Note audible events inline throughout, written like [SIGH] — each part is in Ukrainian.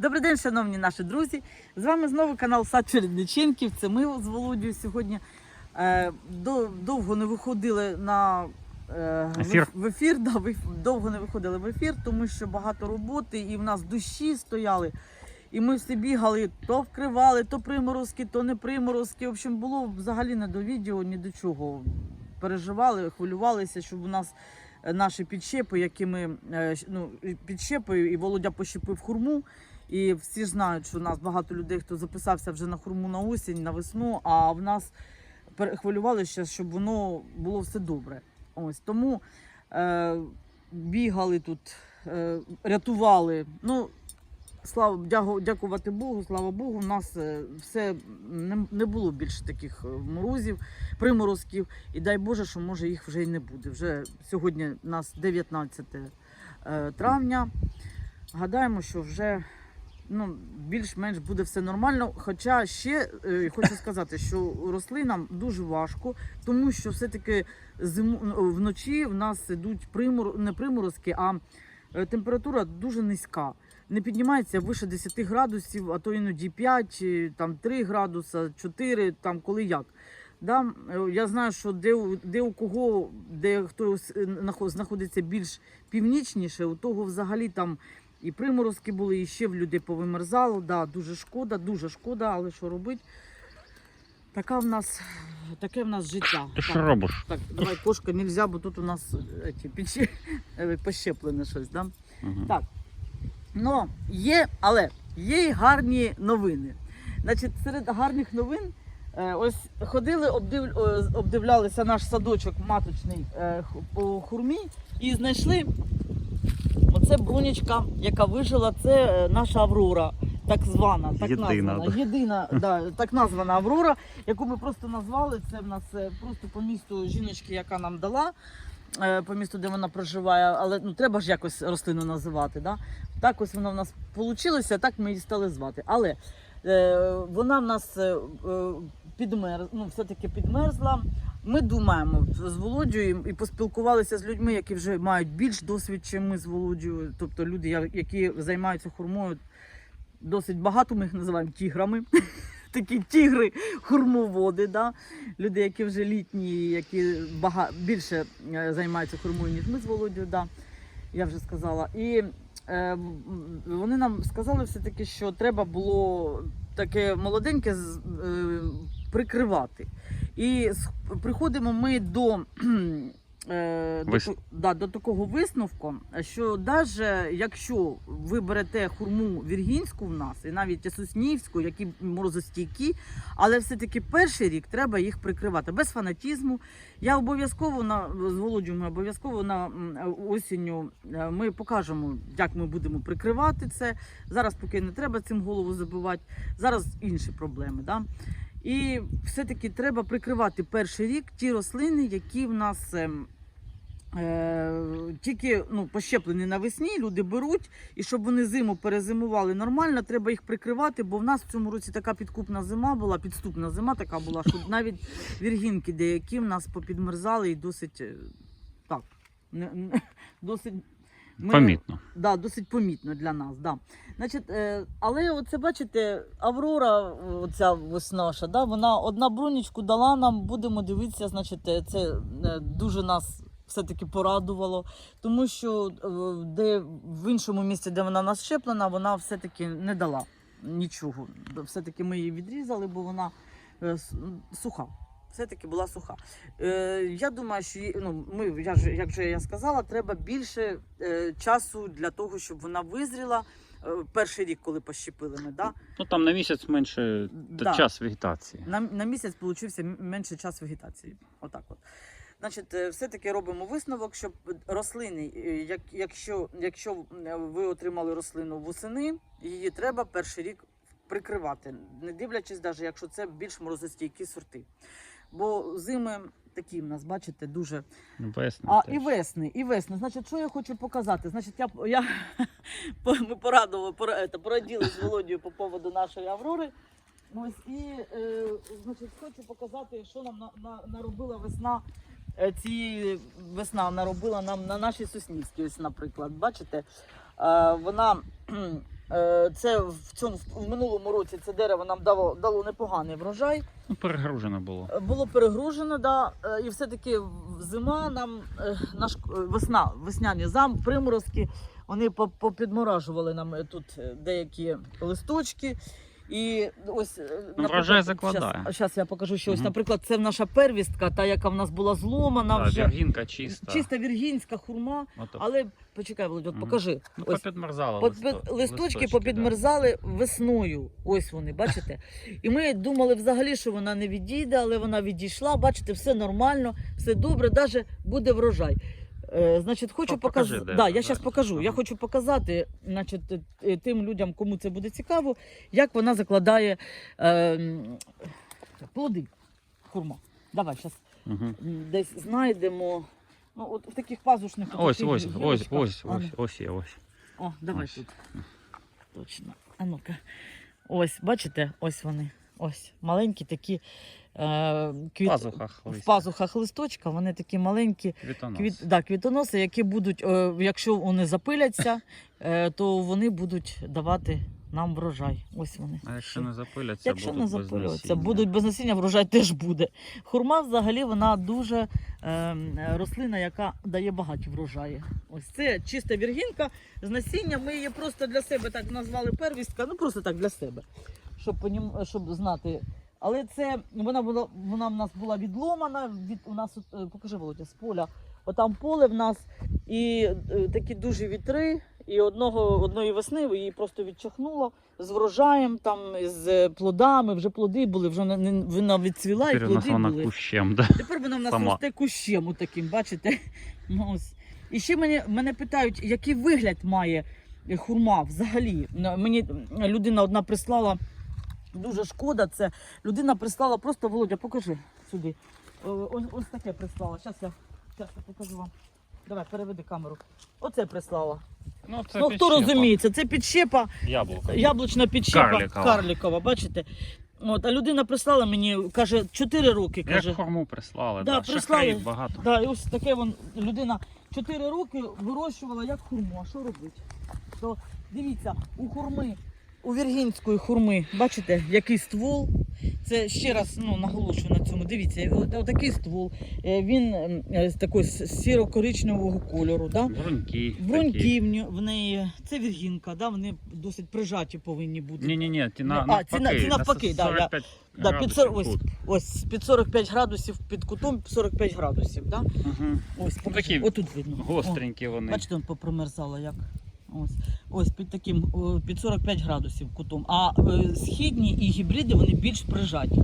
Добрий день, шановні наші друзі. З вами знову канал Сад Чередниченків. Це ми з Володією сьогодні е, довго не виходили на е, Ефір. в ефір. Да, довго не виходили в ефір, тому що багато роботи, і в нас душі стояли. І ми всі бігали, то вкривали, то приморозки, то не приморозки. В общем, було взагалі не до відео, ні до чого. Переживали, хвилювалися, щоб у нас е, наші підщепи, які ми ну, і підщепи, і Володя пощепив хурму. І всі ж знають, що у нас багато людей, хто записався вже на хурму на осінь, на весну, а в нас хвилювалися, щоб воно було все добре. Ось тому е, бігали тут, е, рятували. Ну, слава дяку- дякувати Богу, слава Богу, у нас е, все не, не було більше таких е, морозів, приморозків. І дай Боже, що може їх вже й не буде. Вже сьогодні у нас 19 е, травня. Гадаємо, що вже ну, більш-менш буде все нормально. Хоча ще е, хочу сказати, що рослинам дуже важко, тому що все-таки зиму, ну, вночі в нас йдуть примор, не приморозки, а е, температура дуже низька. Не піднімається вище 10 градусів, а то іноді 5, там 3 градуса, 4, там коли як. Да? е, Я знаю, що де, де у кого, де хтось е, знаходиться більш північніше, у того взагалі там і приморозки були, і ще в людей повимерзало. Да, дуже шкода, дуже шкода, але що робити? Така в нас, таке в нас життя. Ти що робиш? Так, давай кошка нельзя, бо тут у нас е, ті, [LAUGHS] е, пощеплене щось. Да? Мгм. Так. Ну, є, але є й гарні новини. Значить, серед гарних новин е, ось ходили, обдив, обдивлялися наш садочок маточний по хурмі і знайшли оце брунечка, яка вижила, це е, наша Аврора. Так звана, так Єдина, названа, да. єдина, да, так названа Аврора, яку ми просто назвали. Це в нас е, просто по місту жіночки, яка нам дала, е, по місту, де вона проживає, але ну треба ж якось рослину називати. Да? Так ось вона в нас вийшло, так ми її стали звати. Але е, вона в нас е, підмер, ну, все-таки підмерзла. Ми думаємо з Володією і поспілкувалися з людьми, які вже мають більш досвід, ніж ми з Володією. Тобто люди, які займаються хурмою досить багато, ми їх називаємо тіграми. [LAUGHS] Такі тігри, хурмоводи, да? люди, які вже літні, які бага... більше е, займаються хурмою, ніж ми з Володією, да? я вже сказала. І е, вони нам сказали все-таки, що треба було таке молоденьке е, прикривати. І приходимо ми до, е, до, да, до такого висновку, що навіть якщо ви берете хурму віргінську в нас, і навіть і соснівську, які морозостійкі, але все-таки перший рік треба їх прикривати без фанатізму. Я обов'язково на з Володю ми обов'язково на осінню е, ми покажемо, як ми будемо прикривати це. Зараз поки не треба цим голову забивати. Зараз інші проблеми. Да? І все-таки треба прикривати перший рік ті рослини, які в нас. ем, Е, тільки ну, пощеплені навесні, люди беруть, і щоб вони зиму перезимували нормально, треба їх прикривати, бо в нас в цьому році така підкупна зима була, підступна зима така була, що навіть віргінки деякі в нас попідмерзали і досить е, так, не, не, [LAUGHS] досить. Ми- Помітно. Да, досить помітно для нас. Да. Значить, е, але оце бачите, Аврора, оця ось наша, да, вона одна брунічку дала нам, будемо дивитися, значить, е, це е, дуже нас все-таки порадувало, тому що де в іншому місці, де вона нас щеплена, вона все-таки не дала нічого. Все-таки ми її відрізали, бо вона суха. Все-таки була суха. Е, я думаю, що ну, ми, я ж, як же я сказала, треба більше е, часу для того, щоб вона визріла. Е, перший рік, коли пощепили ми, да? Ну там на місяць менше Да. час вегетації. на, на місяць получився м- менший час вегетації. Отак от. Значить, е, все-таки робимо висновок, щоб рослини, е, як, якщо, якщо ви отримали рослину восени, її треба перший рік прикривати, не дивлячись, навіть якщо це більш морозостійкі сорти. Бо зими такі в нас, бачите, дуже Весна. а теж. і весни, і весни. Значить, що я хочу показати? Значить, я, я [LAUGHS] ми порадували, пора- ета, пораділи з Володією по поводу нашої Аврори. Ось і е, значить, хочу показати, що нам на, на, наробила весна. е, Ці весна наробила нам на нашій Соснівській, ось, наприклад. Бачите, е, вона Е, Це в цьому в минулому році це дерево нам дало, дало непоганий врожай. Ну, перегружено було. Е, Було перегружено, да, е, і все-таки зима нам е, наш е, весна, весняні зам, приморозки, вони по- попідморажували нам е, тут е, деякі листочки. І ось е, Ну, врожай закладає. Зараз я покажу, що ось, Мгм. наприклад, це наша первістка, та яка в нас була зломана Да, вже. віргінка чиста. Чиста віргінська хурма, Ото. але почекай, Володь, от Мгм. покажи. Ну, Ось попідмерзало Под- листочки листочки, попідмерзали весною. Ось вони, бачите? І ми думали взагалі, що вона не відійде, але вона відійшла. Бачите, все нормально, все добре, навіть буде врожай. Е, значить, хочу показати. Да, я зараз покажу. Я хочу показати, значить, е, тим людям, кому це буде цікаво, як вона закладає е, плоди. Хурма. Давай зараз. Мгм. десь знайдемо. Ну, от в таких пазушних Ось, ось, ось, ось, ось, ну. ось є, ось. О, давай Ось. тут. Точно. А ну-ка. Ось, бачите, ось вони. Ось. Маленькі такі е, квіт... Пазухах в пазухах листочка, вони такі маленькі Квітонос. квіт... да, квітоноси, які будуть, е, якщо вони запиляться, е, то вони будуть давати нам врожай. Ось вони. А якщо не запиляться, Якщо будуть не без будуть без насіння, врожай теж буде. Хурма взагалі вона дуже е, рослина, яка дає багаті врожаї. Ось це чиста віргінка з насіння. Ми її просто для себе так назвали первістка, ну просто так для себе, щоб, понім- щоб знати. Але це вона була вона в нас була відломана. Від у нас е, покажи Володя, з поля. Отам поле в нас і е, такі дуже вітри. І одного одної весни її просто відчахнуло з врожаєм, там з плодами. Вже плоди були, вже не- вона відцвіла і Тепер нас плоди вона були. кущем, да. Тепер вона в нас Сама. росте кущем таким, бачите? Ну, ось. І ще мене, мене питають, який вигляд має е, хурма взагалі. Мені людина одна прислала, дуже шкода, це людина прислала, просто Володя, покажи сюди. Ось, ось таке прислала. Зараз я, я покажу вам. Давай, переведи камеру. Оце прислала. Ну, це ну хто підщепа. розуміється, це підщепа Яблуко. яблучна підщепа Карлікова. карлікова, бачите? От, а людина прислала мені, каже, 4 роки. Каже, Як хорму прислали, Да, да, прислали. шахраїв багато. Да, і ось таке вон людина 4 роки вирощувала як хурму. А що робити? То дивіться, у хурми, у віргінської хурми, бачите, який ствол. Це ще раз ну, наголошую на цьому. Дивіться, от- отакий ствол. Е, Він е, з такого сіро-коричневого кольору. Да? Бруньки. Бруньки в неї, це віргінка, да? вони досить прижаті повинні бути. Ні, ні, ні, ті А, навпаки, ці на- навпаки, да, Да, під, градусів сор- ось, ось під 45 градусів, під кутом 45 градусів. Да? Мгм. Ось, покажи. такі отут видно. Гостренькі О, вони. бачите, он попримерзало як. Ось, ось під таким під 45 градусів кутом. А е, східні і гібриди вони більш прижаті.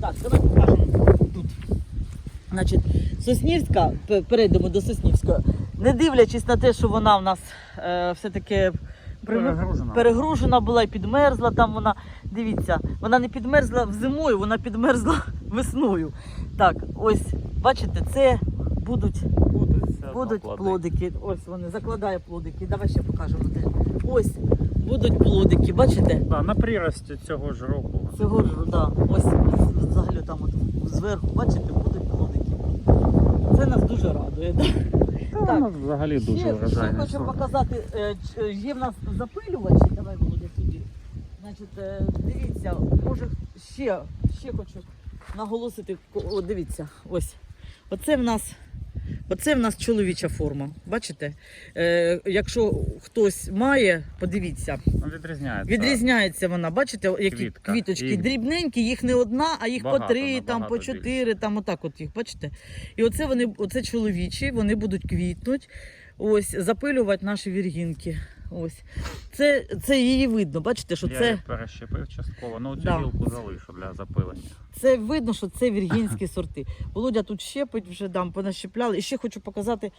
Так, давай покажемо тут. Значить, Соснівська, перейдемо до Соснівської. Не дивлячись на те, що вона в нас е, все-таки Перегружена. перегружена була і підмерзла. Там вона, дивіться, вона не підмерзла зимою, вона підмерзла [LAUGHS] весною. Так, ось, бачите, це будуть Будуть, плодики. Ось вони закладає плодики. Давай ще покажемо де. Ось будуть плодики. Бачите? Да, на прирості цього ж року. Цього ж, да. Ось взагалі там от зверху, бачите, будуть плодики. Це нас дуже радує. Да? Та Так. воно взагалі дуже ще, ще вражає. хочу показати, е, є в нас запилювачі. Давай, Володя, сюди. Значить, е, дивіться, може ще, ще хочу наголосити. О, дивіться, ось. Оце в нас. Оце в нас чоловіча форма. Бачите? Е, якщо хтось має, подивіться, Ну, відрізняється. відрізняється вона. Бачите, які Квітка. квіточки І- дрібненькі, їх не одна, а їх по Багато, три, там набагато по чотири, там отак от їх, бачите? І оце вони, оце чоловічі, вони будуть квітнуть, ось, запилювати наші віргінки. Ось. Це, це її видно, бачите, що Я це. її перещепив частково, ну цю Да. гілку залишу для запилення. Це видно, що це віргінські сорти. Володя тут щепить вже дам, понащепляли. І ще хочу показати,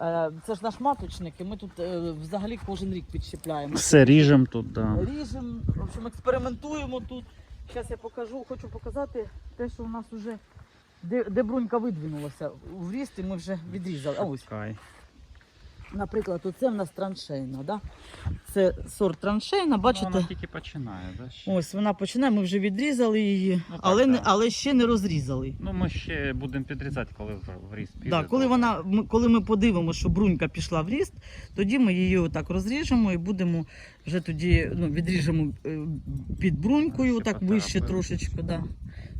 е, це ж наш маточник, і ми тут е, взагалі кожен рік підщепляємо. Все ріжем тут, да. Ріжемо, в общем, експериментуємо тут. Зараз я покажу, хочу показати те, що у нас вже де, де брунька видвинулася в ріст, і ми вже відрізали. А ось. Чекай. Наприклад, оце в нас траншейна. Да? Це сорт траншейна, Ну, бачите? Вона тільки починає, да? ще? Ось вона починає, ми вже відрізали її, Ну, так, але, не, але ще не розрізали. Ну ми ще будемо підрізати, коли в, ріст піде. Да, коли, вона, ми, коли ми подивимося, що брунька пішла в ріст, тоді ми її отак розріжемо і будемо вже тоді ну, відріжемо е, під брунькою, так вище трошечки. Да.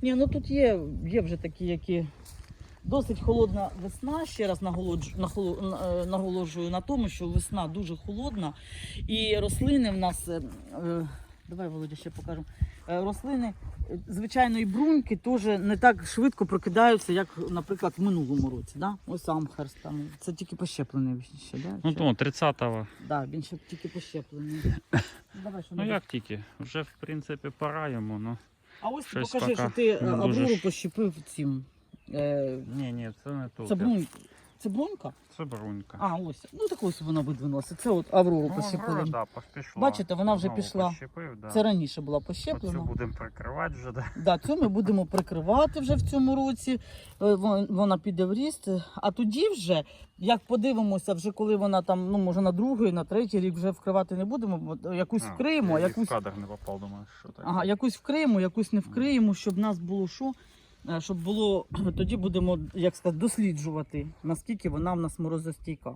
Ні, ну тут є, є вже такі, які досить холодна весна. Ще раз е, наголошую на тому, що весна дуже холодна, і рослини в нас. е, е, Давай, Володя, ще покажемо. Рослини звичайної бруньки теж не так швидко прокидаються, як, наприклад, в минулому році. Да? Ось амхерст там. Це тільки пощеплений ще, да? Ну Ще? то 30-го. Да, він ще тільки пощеплений. Давай, що Ну як тільки? Вже в принципі пора йому, ну. А ось ти покажи, що ти ж. пощепив цим. Е, Ні, ні, це не тут. це брунька. Це брунька? Це брунька. А, ось. Ну так ось вона видвинулася. Це от Аврору Ну, пощепили. Да, пішла. Бачите, вона вже Знову пішла. Пощепив, да. Це раніше була Оцю пощеплена. будемо прикривати вже, да. Да, цю ми будемо прикривати вже в цьому році. Е, вон- Вона піде в ріст. А тоді вже, як подивимося, вже коли вона там, ну може на другий, на третій рік вже вкривати не будемо, бо якусь А, вкриємо, а я якусь В кадр не попав, думаю, що так. Ага, якусь вкриємо, якусь не вкриємо, щоб нас було що, щоб було, [CLEARS THROAT] тоді будемо, як сказати, досліджувати, наскільки вона в нас морозостійка.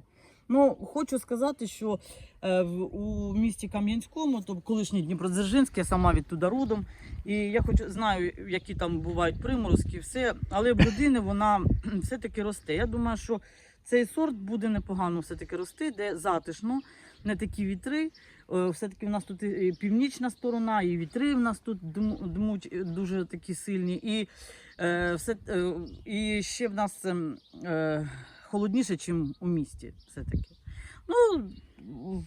Ну, хочу сказати, що е, у місті Кам'янському, то колишній Дніпродзержинський, я сама відтуда родом, і я хочу знаю, які там бувають приморозки, все, але людини вона [CLEARS THROAT] все-таки росте. Я думаю, що цей сорт буде непогано все-таки рости, де затишно, не такі вітри. Е, Все-таки в нас тут і північна сторона, і вітри в нас тут дмуть е, дуже такі сильні. І, е, все, е, і ще в нас ем, е, холодніше, ніж у місті. Все-таки. Ну,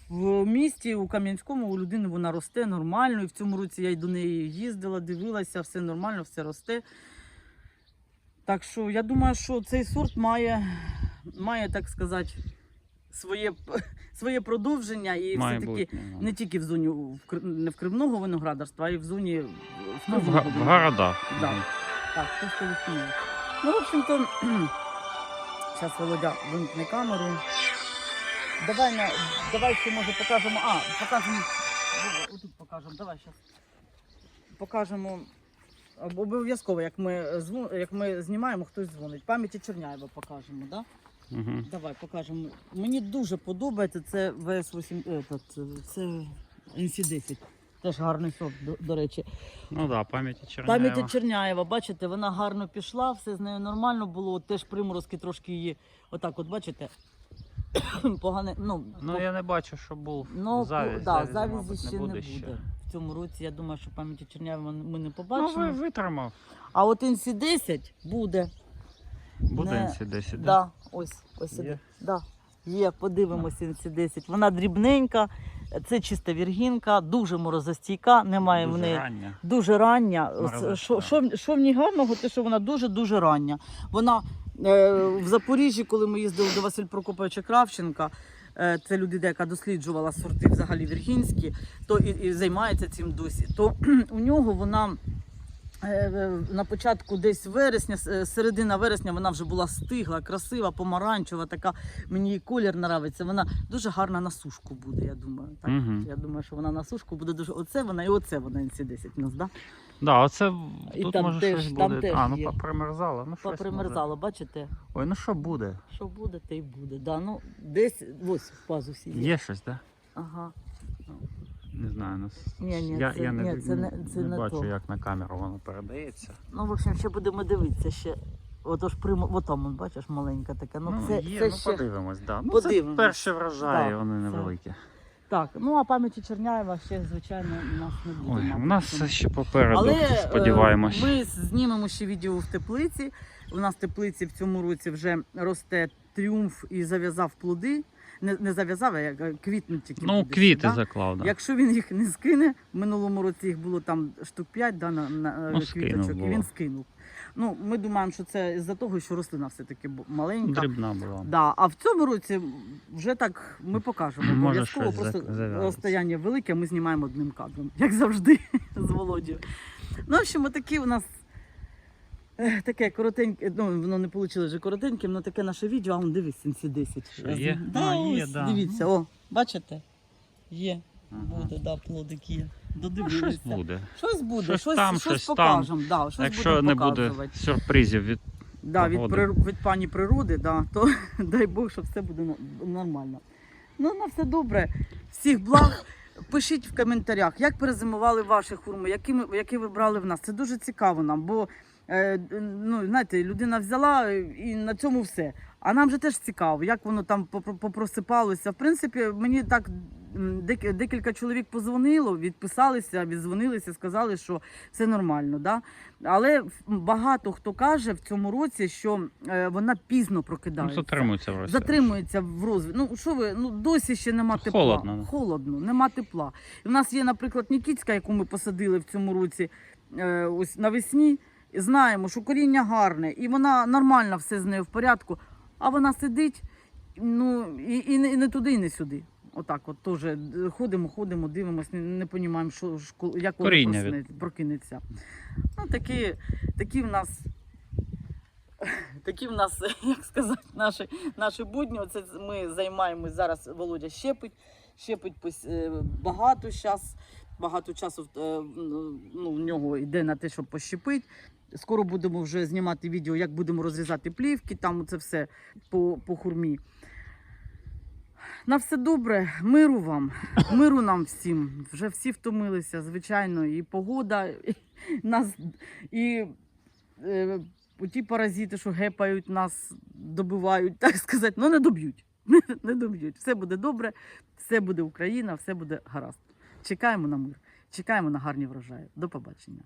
в місті у Кам'янському у людини вона росте нормально. І в цьому році я й до неї їздила, дивилася, все нормально, все росте. Так що я думаю, що цей сорт має, має так сказати, своє, [LAUGHS] своє продовження і Має все-таки бути. ну. не тільки в зоні в Кр- не в кривного виноградарства, а й в зоні в Ну, в, га- в городах. Да. Мгм. Так, просто відсунув. Ну, в общем-то, [CLEARS THROAT] зараз Володя вимкне камеру. Давай, на, давай ще може покажемо. А, покажемо. Вова, Отут покажемо. Давай зараз. Покажемо. Об- Обов'язково, як ми, зво- як ми знімаємо, хтось дзвонить. Пам'яті Черняєва покажемо, да? Мгм. Давай покажемо. Мені дуже подобається це ВС8, це NC10. Теж гарний сорт, до, до речі. Ну так, да, пам'яті Черняєва. Пам'яті Черняєва, бачите, вона гарно пішла, все з нею нормально було. Теж приморозки трошки її, отак, от бачите, [COUGHS] погане. Ну, Ну по- я не бачу, що був ну, по- да, завізі, завізі мабуть, ще не буде. ще. В цьому році я думаю, що пам'яті Черняєва ми не Ну, побачимо. ви витримав. А от NC10 буде. Буде Не- NC 10, да? Да, ось, ось Є? Да. Є, подивимося NC10. Вона дрібненька, це чиста віргінка, дуже морозостійка, немає в Дуже неї. рання. Дуже рання. Морозостійка. Що, що, що в ній гарного, те, що вона дуже-дуже рання. Вона е, в Запоріжжі, коли ми їздили до Василь Прокоповича Кравченка, е, це людина, яка досліджувала сорти взагалі віргінські, то і, і займається цим досі. То [CLEARS THROAT] у нього вона. Е, На початку десь вересня, е, середина вересня, вона вже була стигла, красива, помаранчева, така мені її колір подобається. Вона дуже гарна на сушку буде, я думаю. Так, Мгм. Я думаю, що вона на сушку буде дуже. Оце вона і оце вона NC10 у нас, да? Да, оце І тут там може теж- щось там буде. теж а, ну є. попримерзало. Ну, щось може. Попримерзало, бачите? Ой, ну що буде? Що буде, те й буде. Да, ну, десь ось в пазусі є. Є щось, так? Ага. Не знаю. Ну, с- Ні, ні, я, це- я не, ні, це не- це не не бачу, то. як на камеру воно передається. Ну, в общем, ще будемо дивитися ще. Отож, прямо, отам, бачиш, маленька така. Ну, це, є, це ну ще... подивимось, да. Ну, Подивимось. Це перші врожаї, Да, вони це- Так, ну а пам'яті Черняєва ще, звичайно, у нас не буде. Ой, у нас тому- ще попереду, Але е, сподіваємось. ми знімемо ще відео в теплиці. У нас в теплиці в цьому році вже росте тріумф і зав'язав плоди. Не, не зав'язав, а е, тільки. Ну, буде квіти да? заклав, да. Якщо він їх не скине, в минулому році їх було там штук 5 да, на, на Ну, е, квіточок, і він скинув. Ну, ми думаємо, що це з-за того, що рослина все-таки маленька. Дрібна була. Да, а в цьому році вже так ми покажемо. Може, Обов'язково щось просто розстояння велике, ми знімаємо одним кадром, [LAUGHS] як завжди з Володією. Ну, в общем, такі у нас Таке коротеньке, ну воно не вийшло вже коротеньким, але таке наше відео, а он дивись, 710. Що є? Да, А, є, да. Дивіться, о, бачите? Є, Ага. буде, да, плодик є. Ну, щось буде. Щось буде, Щось щось, там, щось щось там. покажемо. Да, щось Якщо не буде показувати. сюрпризів від Да, від, погоди. прир- від пані природи, да, то [LAUGHS] дай Бог, щоб все буде нормально. Ну, на все добре. Всіх благ. Пишіть в коментарях, як перезимували ваші хурми, які, ми- які ви брали в нас. Це дуже цікаво нам, бо ну, знаєте, людина взяла і на цьому все. А нам же теж цікаво, як воно там попро- попросипалося. В принципі, мені так дек- декілька чоловік позвонило, відписалися, віддзвонилися, сказали, що все нормально. Да? Але багато хто каже в цьому році, що е, вона пізно ну, прокидається. затримується в Росії. Затримується в розвитку. Ну що ви? Ну досі ще нема тепла. Холодно, да. Холодно, нема тепла. В нас є, наприклад, Нікітська, яку ми посадили в цьому році, е, ось навесні. Знаємо, що коріння гарне, і вона нормально все з нею в порядку. А вона сидить, ну і, і, не, і не туди, і не сюди. Отак, от теж е, ходимо, ходимо, дивимося, не, не розуміємо, що як воно Коріння від- просне- прокинеться. Ну, такі, такі в нас. Такі в нас, [LAUGHS] як сказати, наші, наші будні. Оце ми займаємось зараз. Володя щепить, щепить е, багато зараз. Багато часу е, ну, в нього йде на те, щоб пощепити. Скоро будемо вже знімати відео, як будемо розрізати плівки, там це все по, по хурмі. На все добре, миру вам, [LAUGHS] миру нам всім. Вже всі втомилися, звичайно, і погода, і нас, і е, ті паразити, що гепають нас, добивають, так сказати, ну не доб'ють. Не, [LAUGHS] не доб'ють. Все буде добре, все буде Україна, все буде гаразд. Чекаємо на мир, чекаємо на гарні врожаї. До побачення.